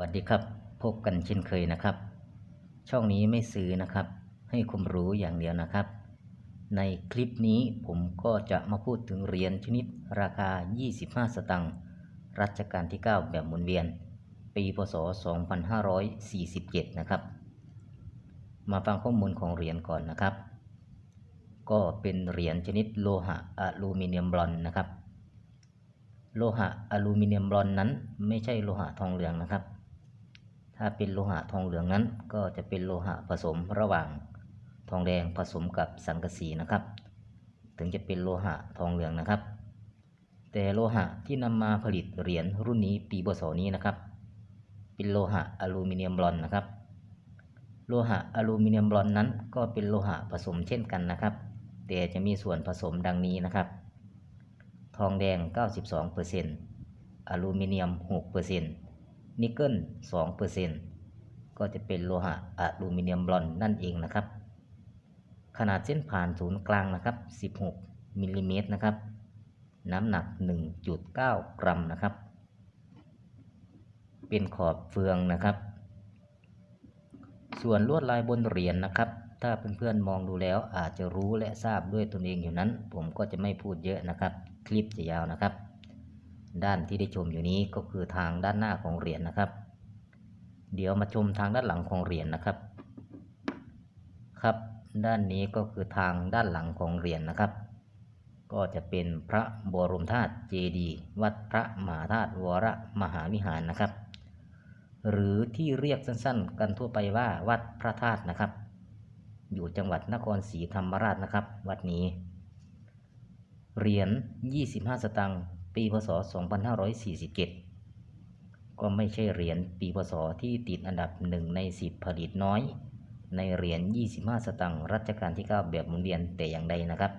วัสดีครับ พบกันเช่นเคยนะครับ ช่องนี้ไม่ซื้อนะครับ ให้ความรู้อย่างเดียวนะครับ ในคลิปนี้ผมก็จะมาพูดถึงเหรียญชนิดราคา 25 สตังค์รัชกาลที่ 9 แบบหมุนเวียน ปีพศ 2547 นะครับ มาฟังข้อมูลของเหรียญก่อนนะครับ ก็เป็นเหรียญชนิดโลหะอลูมิเนียมบลอนนะครับ โลหะอลูมิเนียมบลอนนั้นไม่ใช่โลหะทองเหลืองนะครับ ถ้าเป็นโลหะทองเหลืองนั้น ก็จะเป็นโลหะผสมระหว่างทองแดงผสมกับสังกะสีนะครับ ถึงจะเป็นโลหะทองเหลืองนะครับ แต่โลหะที่นำมาผลิตเหรียญรุ่นนี้ปีพศนี้นะครับ เป็นโลหะอลูมิเนียมบลอนนะครับ โลหะอลูมิเนียมบลอนนั้น ก็เป็นโลหะผสมเช่นกันนะครับ แต่จะมีส่วนผสมดังนี้นะครับ ทองแดง 92%อลูมิเนียม 6% นิกเกิล2%ก็จะเป็นโลหะอลูมิเนียมบลอนด์นั่นเองนะครับ ขนาดเส้นผ่านศูนย์กลางนะครับ 16มิลลิเมตรนะครับ น้ำหนัก 1.9 กรัมนะครับ เป็นขอบเฟืองนะครับ ส่วนลวดลายบนเหรียญนะครับ ถ้าเพื่อนๆมองดูแล้วอาจจะรู้และทราบด้วยตนเองอยู่นั้น ผมก็จะไม่พูดเยอะนะครับ คลิปจะยาวนะครับ ด้านที่ได้ชมอยู่นี้ก็คือทางด้านหน้าของเหรียญนะครับ เดี๋ยวมาชมทางด้านหลังของเหรียญนะครับ ครับ ด้านนี้ก็คือทางด้านหลังของเหรียญนะครับ ก็จะเป็นพระบรมธาตุเจดีย์วัดพระมหาธาตุวรมหาวิหารนะครับ หรือที่เรียกสั้นๆ กันทั่วไปว่าวัดพระธาตุนะครับ อยู่จังหวัดนครศรีธรรมราชนะครับ วัดนี้เหรียญ 25 สตางค์ ปีพศ 2547 ก็ไม่ใช่เหรียญปีพศที่ติดอันดับหนึ่งใน 10 ผลิตน้อย ในเหรียญ 25 สตางค์รัชกาลที่ 9 แบบหมุนเวียนแต่อย่างใดนะครับ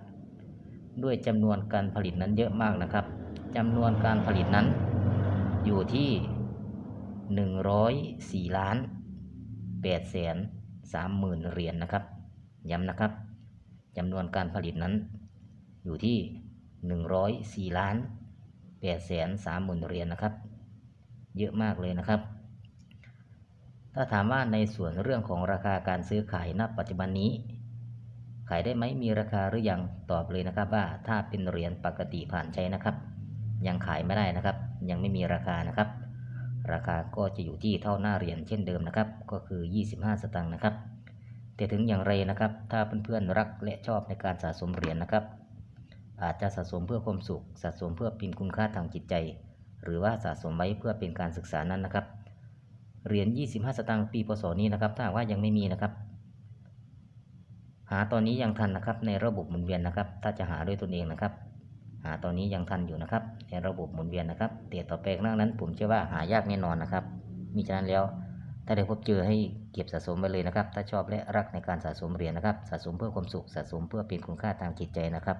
ด้วยจำนวนการผลิตนั้นเยอะมากนะครับจำนวนการผลิตนั้นอยู่ที่ 104 ล้าน8แสน3หมื่นเหรียญนะครับ ย้ำนะครับจำนวนการผลิตนั้นอยู่ที่ 104 ล้าน 8แสน3หมื่นเหรียญนะครับ เยอะมากเลยนะครับ ถ้าถามว่าในส่วนเรื่องของราคาการซื้อขายณปัจจุบันนี้ ขายได้ไหมมีราคาหรือยังตอบเลยนะครับ ว่าถ้าเป็นเหรียญปกติผ่านใช้นะครับ ยังขายไม่ได้นะครับ ยังไม่มีราคานะครับ ราคาก็จะอยู่ที่เท่าหน้าเหรียญเช่นเดิมนะครับ ก็คือ 25 สตางค์นะครับแต่ถึงอย่างไรนะครับ ถ้าเพื่อนๆรักและชอบในการสะสมเหรียญนะครับ อาจจะสะสมเพื่อความสุข สะสมเพื่อเป็นคุณค่าทางจิตใจ หรือว่าสะสมไว้เพื่อเป็นการศึกษานั้นนะครับ เหรียญ 25 สตางค์ปีพศนี้นะครับ ถ้าว่ายังไม่มีนะครับ หาตอนนี้ยังทันนะครับในระบบหมุนเวียนนะครับ ถ้าจะหาด้วยตนเองนะครับ หาตอนนี้ยังทันอยู่นะครับ ในระบบหมุนเวียนนะครับแต่ต่อไปข้างหน้านั้น ผมเชื่อว่าหายากแน่นอนนะครับมิฉะนั้นแล้วถ้าได้พบเจอให้เก็บสะสมไปเลยนะครับ ถ้าชอบและรักในการสะสมเหรียญนะครับ สะสมเพื่อความสุข สะสมเพื่อเป็นคุณค่าทางจิตใจนะครับ